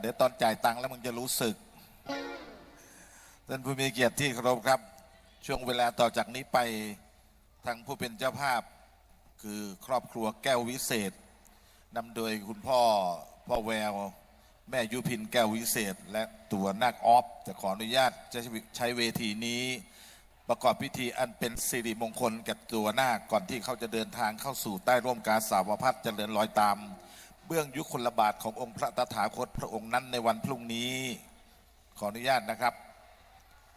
เดี๋ยวตอนจ่ายตังค์แล้วมึงจะรู้สึก ท่านผู้มีเกียรติที่เคารพครับ ช่วงเวลาต่อจากนี้ไปทางผู้เป็นเจ้าภาพ คือครอบครัวแก้ววิเศษนำโดยคุณพ่อพ่อแวว แม่ยุพินแก้ววิเศษ และตัวนาคออฟจะขออนุญาตจะใช้เวทีนี้ประกอบพิธีอันเป็นสิริมงคลกับตัวนาคก่อนที่เขาจะเดินทางเข้าสู่ใต้ร่มกาสาวพัฒน์เจริญรอยตาม บื้องยุคลบาทขององค์พระตถาคตพระองค์นั้นในวันพรุ่งนี้ ขออนุญาตนะครับ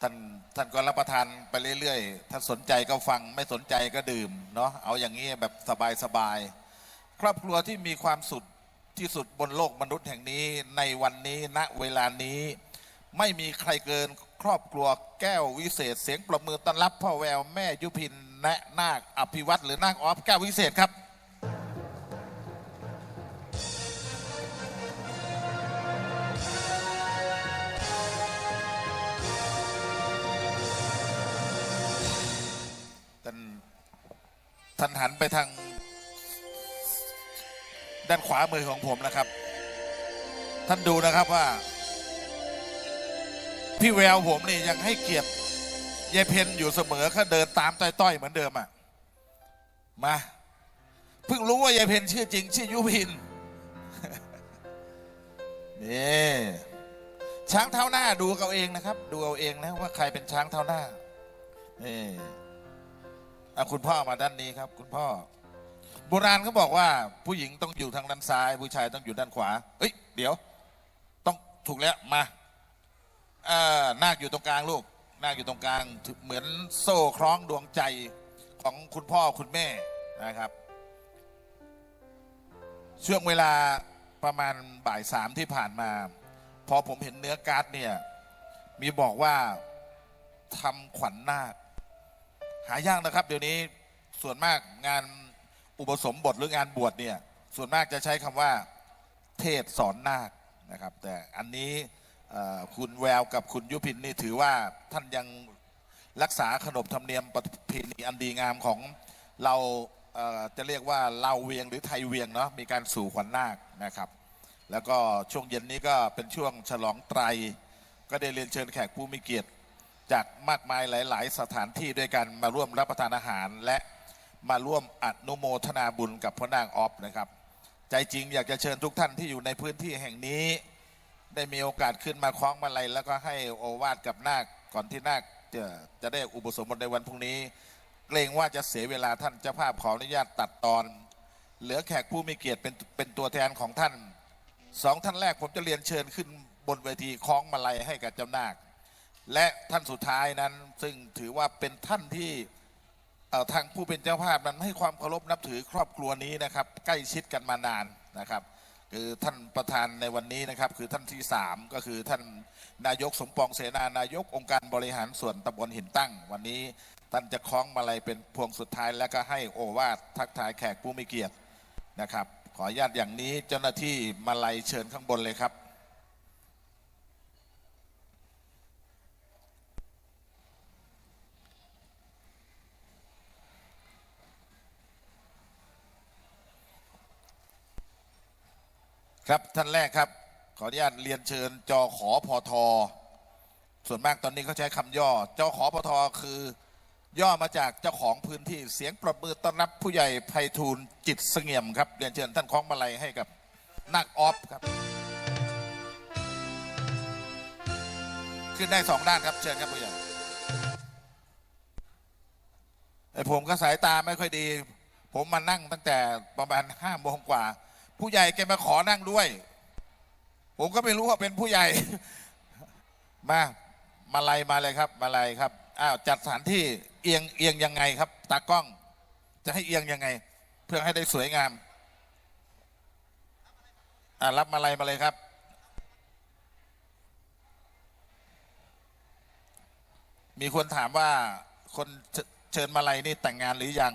ท่านท่านก็รับประทานไปเรื่อยๆถ้าสนใจก็ฟังไม่สนใจก็ดื่มเนาะเอาอย่างนี้แบบสบายๆครอบครัวที่มีความสุขที่สุดบนโลกมนุษย์แห่งนี้ในวันนี้ณเวลานี้ ไม่มีใครเกินครอบครัวแก้ววิเศษ เสียงปรบมือต้อนรับพ่อแววแม่ยุพินและนาคอภิวัตรหรือนาคออฟแก้ววิเศษครับ ท่านหันไปทาง ด้านขวามือของผมนะครับ ท่านดูนะครับว่า พี่แววผมนี่ยังให้เกียรติยายเพนอยู่เสมอก็เดินตามต้อยๆเหมือนเดิมอะมาเพิ่งรู้ว่ายายเพนชื่อจริง ชื่อยุพินนี่ช้างเท้าหน้าดูเอาเองนะครับ ดูเอาเองนะว่าใครเป็นช้างเท้าหน้านี่ อะคุณพ่อมาด้านนี้ครับ คุณพ่อ โบราณเขาบอกว่าผู้หญิงต้องอยู่ทางด้านซ้าย ผู้ชายต้องอยู่ด้านขวา เอ้ย เดี๋ยว ต้องถูกแล้วมาอ่านาคอยู่ตรงกลางลูกนาคอยู่ตรงกลางเหมือนโซ่คล้องดวงใจของคุณพ่อคุณแม่นะครับ ช่วงเวลาประมาณบ่ายสามที่ผ่านมา พอผมเห็นเนื้อการ์ดเนี่ย มีบอกว่าทำขวัญนาค หายากนะครับ เดี๋ยวนี้ส่วนมากงานอุปสมบทหรืองานบวชเนี่ยส่วนมากจะใช้คำว่าเทศสอนนาคนะครับ แต่อันนี้คุณแววกับคุณยุพินนี่ถือว่าท่านยังรักษาขนบธรรมเนียมประเพณีอันดีงามของเราเจะเรียกว่าเราเวียงหรือไทยเวียงเนาะมีการสู่ขวัญนาคนะครับ แล้วก็ช่วงเย็นนี้ก็เป็นช่วงฉลองไตร ก็ได้เรียนเชิญแขกผู้มีเกียรติ จากมากมายหลาย ๆ สถานที่ด้วยกันมาร่วมรับประทานอาหารและมาร่วมอนุโมทนาบุญกับพระนางออฟนะครับ ใจจริงอยากจะเชิญทุกท่านที่อยู่ในพื้นที่แห่งนี้ ได้มีโอกาสขึ้นมาคล้องมาลัยแล้วก็ให้โอวาทกับนาคก่อนที่นาคจะจะได้อุปสมบทในวันพรุ่งนี้เกรงว่าจะเสียเวลาท่านเจ้าภาพขออนุญาตตัดตอน เหลือแขกผู้มีเกียรติเป็นเป็นตัวแทนของท่านสองท่านแรกผมจะเรียนเชิญขึ้นบนเวทีคล้องมาลัยให้กับเจ้านาค และท่านสุดท้ายนั้น ซึ่งถือว่าเป็นท่านที่ทางผู้เป็นเจ้าภาพนั้นให้ความเคารพนับถือครอบครัวนี้นะครับ ใกล้ชิดกันมานานนะครับ คือท่านประธานในวันนี้นะครับ คือท่านที่สามก็คือท่านนายกสมปองเสนานายกองค์การบริหารส่วนตำบลหินตั้ง วันนี้ท่านจะคล้องมาลัยเป็นพวงสุดท้าย แล้วก็ให้โอวาททักทายแขกผู้มีเกียรตินะครับ ขออนุญาตอย่างนี้เจ้าหน้าที่มาลัยเชิญข้างบนเลยครับ ครับท่านแรกครับ ขออนุญาตเรียนเชิญจอขอพอทอส่วนมากตอนนี้เขาใช้คำย่อจอขอพอทอคือย่อมาจากเจ้าของพื้นที่เสียงประมือต้อนรับผู้ใหญ่ไพฑูรย์จิตเสงี่ยมครับเรียนเชิญท่านคล้องมาลัยให้กับนักออฟครับ ขึ้นได้สองด้านครับเชิญครับผู้ใหญ่ไอผมก็สายตาไม่ค่อยดี ผมมานั่งตั้งแต่ประมาณห้าโมงกว่า ผู้ใหญ่แกมาขอนั่งด้วย ผมก็ไม่รู้ว่าเป็นผู้ใหญ่ มามาลัยมาเลยครับ มาลัยครับอ้าวจัดสถานที่เอียงเอียงยังไงครับ ตากล้อง จะให้เอียงยังไง เพื่อให้ได้สวยงามอ่ารับมาลัยมาเลยครับ มีคนถามว่าคนเชิญมาลัยนี่แต่งงานหรือยัง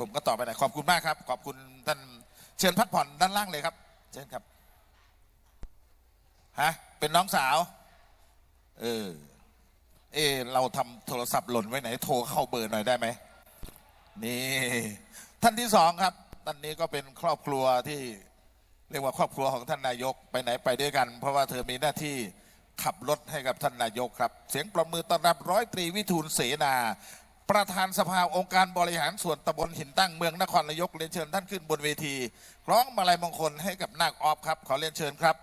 ผมก็ตอบไปไหนขอบคุณมากครับ ขอบคุณท่านเชิญพักผ่อนด้านล่างเลยครับ เชิญครับฮะเป็นน้องสาว เออ เออเราทำโทรศัพท์หล่นไว้ไหน โทรเข้าเบอร์หน่อยได้ไหมนี่ ท่านที่สองครับท่านนี้ก็เป็นครอบครัวที่เรียกว่าครอบครัวของท่านนายกไปไหนไปด้วยกัน เพราะว่าเธอมีหน้าที่ขับรถให้กับท่านนายกครับ เสียงประมือต้อนรับร้อยตรีวิทูลเสนา ประธานสภาองค์การบริหารส่วนตำบลหินตั้งเมืองนครนายกเรียนเชิญท่านขึ้นบนเวทีคล้องมาลัยมงคลให้กับนาคออฟครับ ขอเรียนเชิญครับ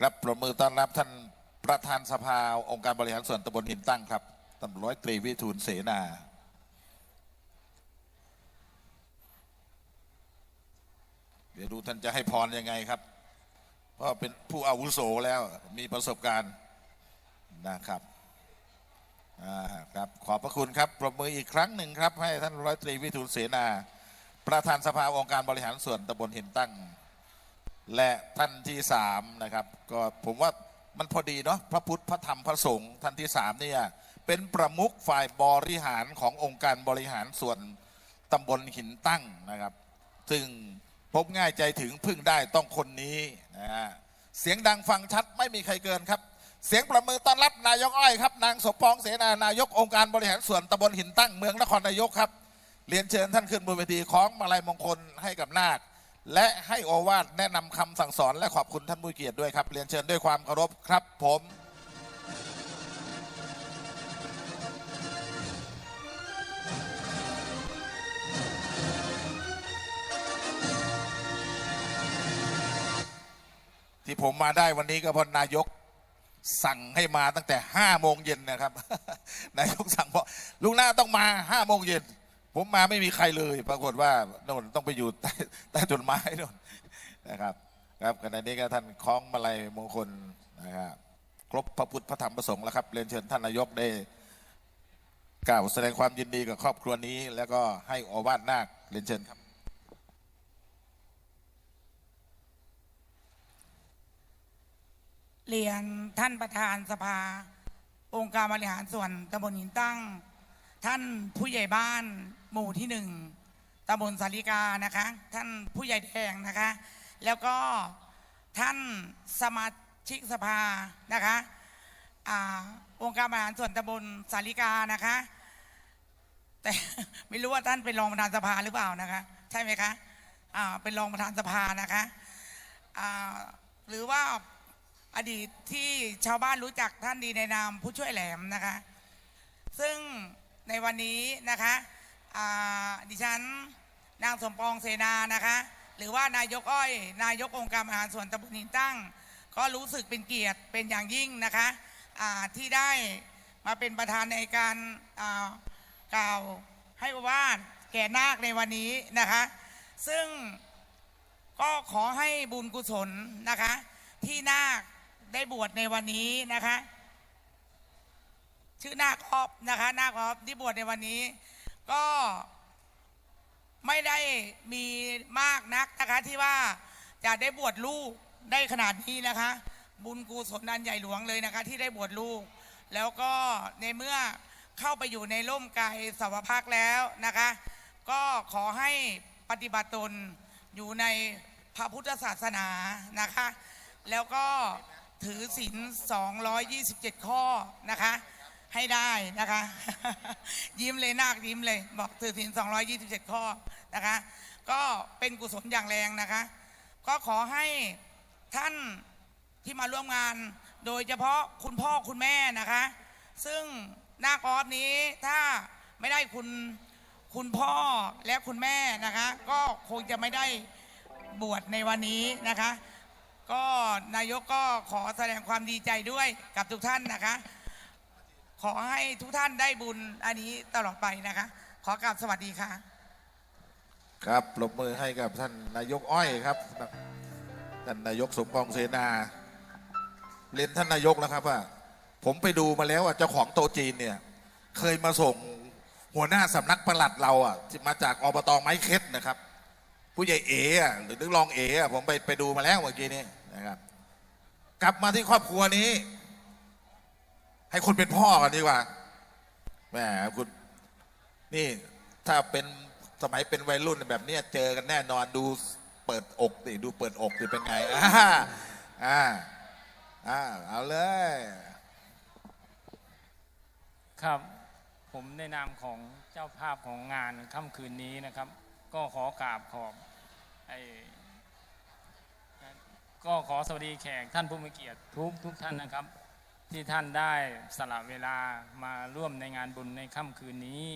ครับปรบมือต้อนรับท่านประธานสภาองค์การบริหารส่วนตำบลหินตั้งครับตำร้อยตรีวิทูลเสนา ดี๋ยวดูท่านจะให้พรยังไงครับ เพราะเป็นผู้อาวุโสแล้วมีประสบการณ์นะครับครับขอบพระคุณครับปรบมืออีกครั้งหนึ่งครับ ให้ท่านร้อยตรีวิทูลเสนา ประธานสภาองค์การบริหารส่วนตำบลหินตั้ง และท่านที่สามนะครับ ก็ผมว่ามันพอดีเนาะพระพุทธพระธรรมพระสงฆ์ท่านที่สามเนี่ยเป็นประมุขฝ่ายบริหารขององค์การบริหารส่วนตำบลหินตั้งนะครับ ซึ่ง พบง่ายใจถึงพึ่งได้ต้องคนนี้นะฮะเสียงดังฟังชัดไม่มีใครเกินครับ เสียงประมือต้อนรับนายกอ้อยครับ นางสมปองเสนานายกองค์การบริหารส่วนตำบลหินตั้งเมืองนครนายกครับ เรียนเชิญท่านขึ้นบนเวทีของมาลัยมงคลให้กับนาค และให้โอวาทแนะนำคำสั่งสอนและขอบคุณท่านผู้เกียรติด้วยครับ เรียนเชิญด้วยความเคารพครับผม ที่ผมมาได้วันนี้ก็เพราะนายกสั่งให้มาตั้งแต่ห้าโมงเย็นนะครับ นายกสั่งบอกลุงหน้าต้องมาห้าโมงเย็น ผมมาไม่มีใครเลย ปรากฏว่าโน่นต้องไปอยู่ใต้ใต้ต้นไม้โน่นนะครับครับขณะนี้ก็ท่านคล้องมาลัยมงคลนะครับครบพระพุทธพระธรรมพระสงฆ์แล้วครับเรียนเชิญท่านนายกได้กล่าวแสดงความยินดีกับครอบครัวนี้ แล้วก็ให้อวาทนาคเรียนเชิญครับ เรียนท่านประธานสภา องค์การบริหารส่วนตำบลหินตั้ง ท่านผู้ใหญ่บ้านหมู่ที่หนึ่งตำบลสาริกานะคะ ท่านผู้ใหญ่แดงนะคะ แล้วก็ท่านสมาชิกสภานะคะอองค์การบริหารส่วนตำบลสาริกานะคะ แต่ไม่รู้ว่าท่านเป็นรองประธานสภาหรือเปล่านะคะ ใช่ไหมคะเป็นรองประธานสภานะคะหรือว่า อดีตที่ชาวบ้านรู้จักท่านดีในนามผู้ช่วยแหลมนะคะ ซึ่งในวันนี้นะคะดิฉันนางสมปองเสนานะคะ หรือว่านายกอ้อย นายกองค์การบริหารส่วนตำบลหินตั้ง ก็รู้สึกเป็นเกียรติเป็นอย่างยิ่งนะคะที่ได้มาเป็นประธานในการกล่าวให้โอวาทแก่นาคในวันนี้นะคะ ซึ่งก็ขอให้บุญกุศลนะคะ ที่นาค ได้บวชในวันนี้นะคะ ชื่อนาคออฟนะคะนาคออฟที่บวชในวันนี้ ก็ไม่ได้มีมากนักนะคะที่ว่าจะได้บวชลูกได้ขนาดนี้นะคะ บุญกุศลนันใหญ่หลวงเลยนะคะ ที่ได้บวชลูก แล้วก็ในเมื่อเข้าไปอยู่ในร่มกายสวพักแล้วนะคะ ก็ขอให้ปฏิบัติตนอยู่ในพระพุทธศาสนานะคะ แล้วก็ ถือศีล227 ข้อนะคะ ให้ได้นะคะ ยิ้มเลยนาคยิ้มเลย บอกถือศีล227 ข้อนะคะ ก็เป็นกุศลอย่างแรงนะคะ ก็ขอให้ท่านที่มาร่วมงาน โดยเฉพาะคุณพ่อคุณแม่นะคะ ซึ่งนาคออฟนี้ถ้าไม่ได้คุณคุณพ่อและคุณแม่นะคะ ก็คงจะไม่ได้บวชในวันนี้นะคะ ก็นายกก็ขอแสดงความดีใจด้วยกับทุกท่านนะคะ ขอให้ทุกท่านได้บุญอันนี้ตลอดไปนะคะ ขอกราบสวัสดีค่ะ ครับปรบมือให้กับท่านนายกอ้อยครับท่านนายกสมปองเสนาเรียนท่านนายกนะครับว่า ผมไปดูมาแล้วอะเจ้าของโตจีนเนี่ย เคยมาส่งหัวหน้าสำนักปลัดเราอะที่มาจากอบตไม้เค็ดนะครับ ผู้ใหญ่เอ๋อหรือนึกรองเอ๋อผมไปไปดูมาแล้วเมื่อกี้นี้นะครับ กลับมาที่ครอบครัวนี้ ให้คนเป็นพ่อกันดีกว่าแหมคุณนี่ถ้าเป็นสมัยเป็นวัยรุ่นแบบนี้เจอกันแน่นอนดูเปิดอกดิดูเปิดอกดิเป็นไงอ่าอ่าอ่าเอาเลย ครับ ผมในนามของเจ้าภาพของงานค่ำคืนนี้นะครับ ก็ขอกราบขอบไอ้ก็ขอสวัสดีแขกท่านผู้มีเกียรติทุกทุกท่านนะครับ ที่ท่านได้สละเวลามาร่วมในงานบุญในค่ำคืนนี้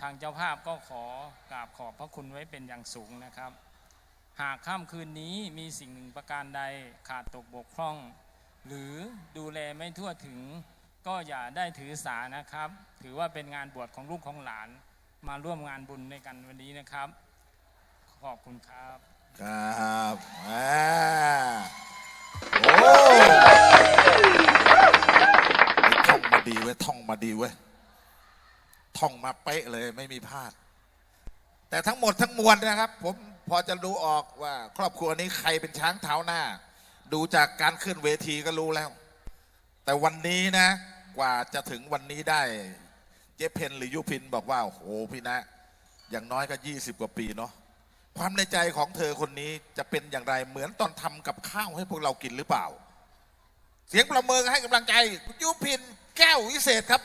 ทางเจ้าภาพก็ขอกราบขอบพระคุณไว้เป็นอย่างสูงนะครับ หากค่ำคืนนี้มีสิ่งหนึ่งประการใดขาดตกบกพร่อง หรือดูแลไม่ทั่วถึง ก็อย่าได้ถือสานะครับ ถือว่าเป็นงานบวชของลูกของหลาน มาร่วมงานบุญในกันวันนี้นะครับ ขอบคุณครับ ครับอ่าโอ้ท่องมาดีเว้ยท่องมาดีเว้ยท่องมาเป๊ะเลยไม่มีพลาด แต่ทั้งหมดทั้งมวลนะครับ ผมพอจะรู้ออกว่าครอบครัวนี้ใครเป็นช้างเท้าหน้า ดูจากการขึ้นเวทีก็รู้แล้ว แต่วันนี้นะ กว่าจะถึงวันนี้ได้ เจ๊เพนหรือยุพินบอกว่าโอ้โหพี่นะ อย่างน้อยก็ยี่สิบกว่าปีเนาะความในใจของเธอคนนี้จะเป็นอย่างไรเหมือนตอนทำกับข้าวให้พวกเรากินหรือเปล่า เสียงประเมินให้กำลังใจคุณยุพินแก้ววิเศษครับ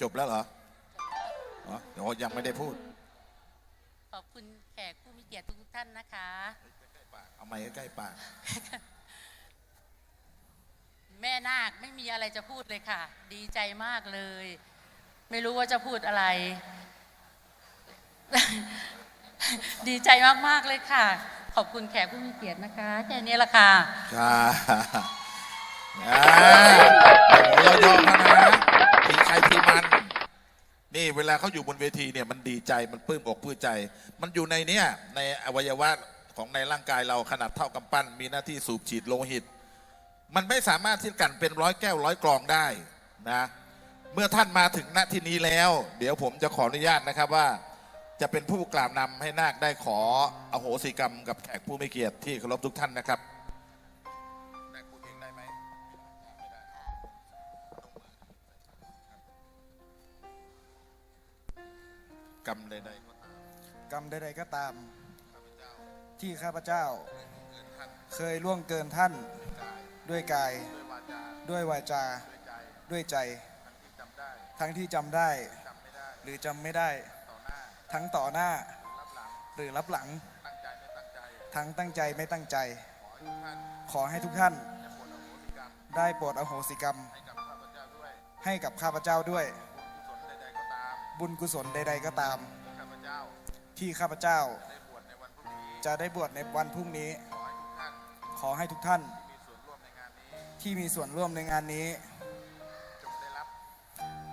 จบแล้วเหรออ๋อเดี๋ยวยังไม่ได้พูด กผู้มีเกียรติทุกๆท่านนะคะเอาไม้ใกล้ๆปาก แม่นาคไม่มีอะไรจะพูดเลยค่ะ ดีใจมากเลย ไม่รู้ว่าจะพูดอะไร ดีใจมากๆเลยค่ะ ขอบคุณแขกผู้มีเกียรตินะคะแค่นี้ละค่ะครับอ่าโอ้โหเรายอมเขานะทีใครทีมัน นี่เวลาเขาอยู่บนเวทีเนี่ยมันดีใจมันปลื้มอกปลื้มใจ มันอยู่ในเนี้ยในอวัยวะของในร่างกายเราขนาดเท่ากำปั้น มีหน้าที่สูบฉีดโลหิต มันไม่สามารถที่จะกันเป็นร้อยแก้วร้อยกรองได้นะเมื่อท่านมาถึงณที่นี้แล้ว เดี๋ยวผมจะขออนุญาตนะครับว่า จะเป็นผู้กล่าวนำให้นาคได้ขออโหสิกรรมกับแขกผู้ไม่เกียรติที่เคารพทุกท่านนะครับ กรรมใดๆก็ตามกรรมใดๆก็ตาม ข้าพเจ้าที่ข้าพเจ้าเกินท่านเคยล่วงเกินท่านกายด้วยกาย ด้วยวาจาด้วยวาจา ด้วยใจด้วยใจ ทั้งที่จำได้ทั้งที่จำได้ จำไม่ได้หรือจำไม่ได้ ต่อหน้าทั้งต่อหน้ารับหลังหรือรับหลัง ตั้งใจไม่ตั้งใจ ทั้งตั้งใจไม่ตั้งใจ ขอให้ทุกท่านขอให้ทุกท่านได้โปรดอโหสิกรรมได้โปรดอโหสิกรรม ให้กับข้าพเจ้าด้วย ให้กับข้าพเจ้าด้วย บุญกุศลใด ๆ ก็ตามบุญกุศลใดๆก็ตามข้าพเจ้าที่ข้าพเจ้าได้บวชในวันพรุ่งนี้จะได้บวชในวันพรุ่งนี้ ขอให้ทุกท่านขอให้ทุกท่านมีส่วนร่วมในงานนี้ที่มีส่วนร่วมในงานนี้ จงได้รับ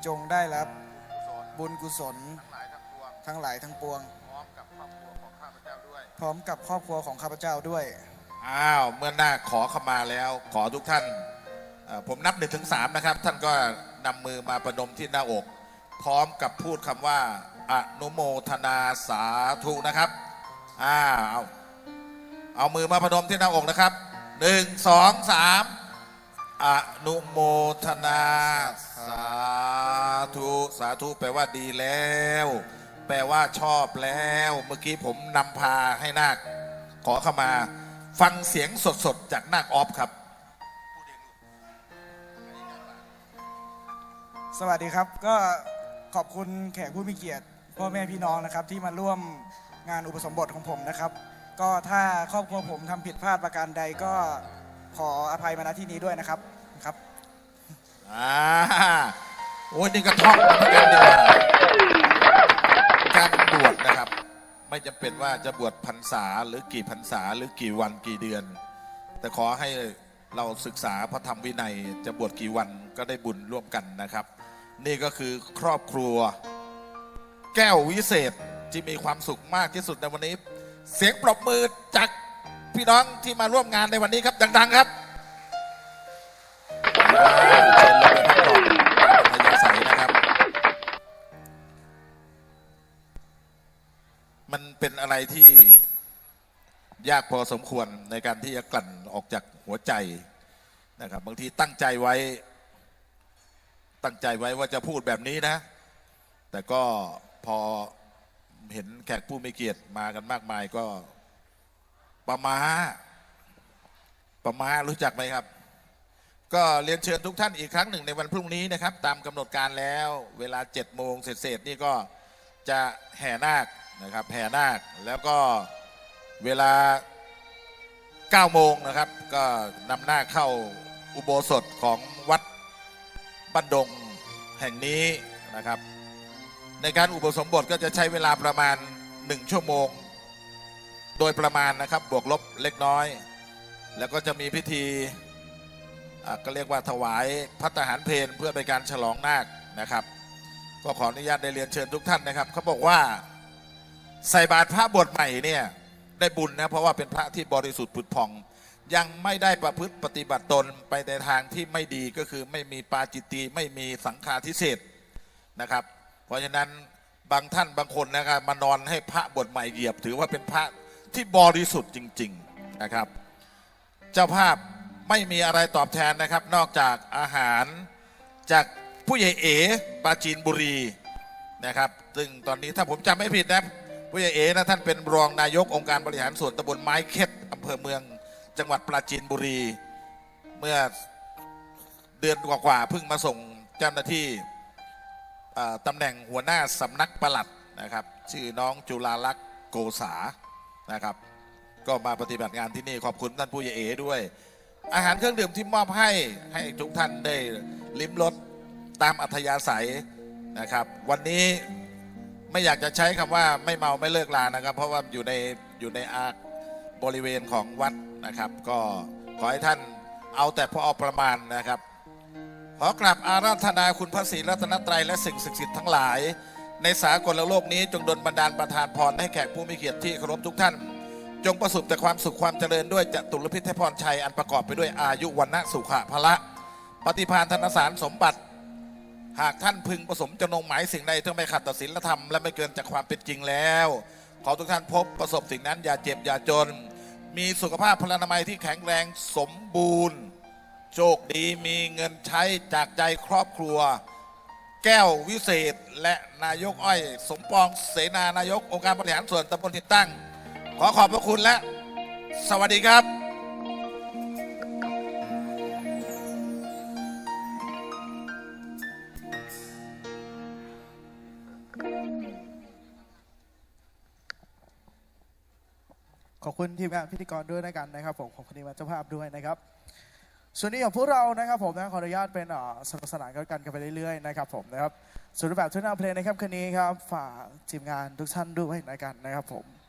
จงได้รับกุศลบุญกุศลทั้งหลายทั้งปวงทั้งหลายทั้งปวง พร้อมกับครอบครัวของข้าพเจ้าด้วยพร้อมกับครอบครัวของข้าพเจ้าด้วยอ้าวเมื่อหน้าขอเข้ามาแล้ว ขอทุกท่านเอ่อผมนับหนึ่งถึงสามนะครับ ท่านก็นำมือมาประนมที่หน้าอก พร้อมกับพูดคำว่า อนุโมทนาสาธุนะครับอ้าวเอาเอามือมาประนมที่หน้าอกนะครับหนึ่งสองสามอนุโมทนาสาธุสาธุแปลว่าดีแล้ว แปลว่าชอบแล้ว เมื่อกี้ผมนำพาให้นาคขอเข้ามา ฟังเสียงสดๆ จากนาคออฟครับ สวัสดีครับก็ ขอบคุณแขกผู้มีเกียรติพ่อแม่พี่น้องนะครับ ที่มาร่วมงานอุปสมบทของผมนะครับ ก็ถ้าครอบครัวผมทำผิดพลาดประการใดก็ขออภัยมาณที่นี้ด้วยนะครับครับ อ่าโอ้ยนี่ก็ท่องเหมือนกันดีกว่าการบวชนะครับ ไม่จำเป็นว่าจะบวชพรรษาหรือกี่พรรษาหรือกี่วันกี่เดือน แต่ขอให้เราศึกษาพระธรรมวินัยจะบวชกี่วันก็ได้บุญร่วมกันนะครับ นี่ก็คือครอบครัว แก้ววิเศษที่มีความสุขมากที่สุดในวันนี้ เสียงปรบมือจากพี่น้องที่มาร่วมงานในวันนี้ครับ ดัง ๆ ครับมันะครับมันเป็นอะไรที่ยากพอสมควรในการที่จะกลั่นออกจากหัวใจนะครับ บางทีตั้งใจไว้ ตั้งใจไว้ว่าจะพูดแบบนี้นะ แต่ก็พอเห็นแขกผู้มีเกียรติมากันมากมายก็ประมาประมารู้จักไหมครับ ก็เรียนเชิญทุกท่านอีกครั้งหนึ่งในวันพรุ่งนี้นะครับ ตามกำหนดการแล้ว เวลา7จ็ดโมงเสร็จๆนี่ก็จะแห่นาคนะครับแห่นาคแล้วก็เวลา9โมงนะครับ ก็นำหน้าเข้าอุโบสถของวัด บ้านดงแห่งนี้นะครับ ในการอุปสมบทก็จะใช้เวลาประมาณ 1 ชั่วโมง โดยประมาณนะครับบวกลบเล็กน้อย แล้วก็จะมีพิธีอะก็เรียกว่าถวายพัตตาหารเพลเพื่อเป็นการฉลองนาคนะครับ ก็ขออนุญาตได้เรียนเชิญทุกท่านนะครับเขาบอกว่าใส่บาตรพระบวชใหม่เนี่ยได้บุญนะเพราะว่าเป็นพระที่บริสุทธิ์ผุดผ่อง ยังไม่ได้ประพฤติปฏิบัติตนไปในทางที่ไม่ดีก็คือไม่มีปาจิตตีไม่มีสังฆาทิเศษนะครับ เพราะฉะนั้นบางท่านบางคนนะครับมานอนให้พระบวชใหม่เหยียบ ถือว่าเป็นพระที่บริสุทธิ์จริง ๆนะครับ เจ้าภาพไม่มีอะไรตอบแทนนะครับ นอกจากอาหารจากผู้ใหญ่เอ๋ปาจีนบุรีนะครับ ซึ่งตอนนี้ถ้าผมจำไม่ผิดนะผู้ใหญ่เอ๋นะท่านเป็นรองนายกองค์การบริหารส่วนตำบลไม้เค็ดอำเภอเมือง จังหวัดปราจีนบุรี เมื่อเดือนกว่าๆเพิ่งมาส่งเจ้าหน้าที่ตำแหน่งหัวหน้าสำนักปลัดนะครับ ชื่อน้องจุฬาลักษ์โกษานะครับ ก็มาปฏิบัติงานที่นี่ขอบคุณท่านผู้ใหญ่เอด้วย อาหารเครื่องดื่มที่มอบให้ให้ทุกท่านได้ลิ้มรสตามอัธยาศัยนะครับ วันนี้ไม่อยากจะใช้คำว่าไม่เมาไม่เลิกลานะครับ เพราะว่าอยู่ในอยู่ในอาบริเวณของวัด นะครับ ก็ขอให้ท่านเอาแต่พอเอาประมาณนะครับ ขอกราบอาราธนาคุณพระศรีรัตนตรัยและสิ่งศักดิ์สิทธิ์ทั้งหลาย ในสากลโลกนี้จงดลบันดาลประทานพรให้แขกผู้มีเกียรติที่เคารพทุกท่าน จงประสบแต่ความสุขความเจริญด้วยจตุรพิทพรชัยอันประกอบไปด้วยอายุวันนะสุขะพละ ปฏิภาณธนสารสมบัติ หากท่านพึงประสมจงงหมายสิ่งใดที่ไม่ขัดต่อศีลธรรมและไม่เกินจากความเป็นจริงแล้ว ขอทุกท่านพบประสบสิ่งนั้นอย่าเจ็บอย่าจน มีสุขภาพพลานามัยที่แข็งแรงสมบูรณ์ โชคดีมีเงินใช้จากใจครอบครัว แก้ววิเศษและนายกอ้อย สมปองเสนานายกองค์การบริหารส่วนตำบลทิดตั้ง ขอขอบพระคุณและ สวัสดีครับ อบคุณทีมงานพิธีกรด้วยนะกันนะครับผมขอบคุณทีมงานเจ้าภาพด้วยนะครับ ส่วนนี้ของพวกเรานะครับผมนะขออนุญาตเป็นอ่อสนุกสนานกันกันไปเรื่อยๆนะครับผมนะครับส่วนรูปแบบทุนเอาเพลงนะครับคืนนี้ครับฝากทีมงานทุกท่านด้วยนะกันนะครับผม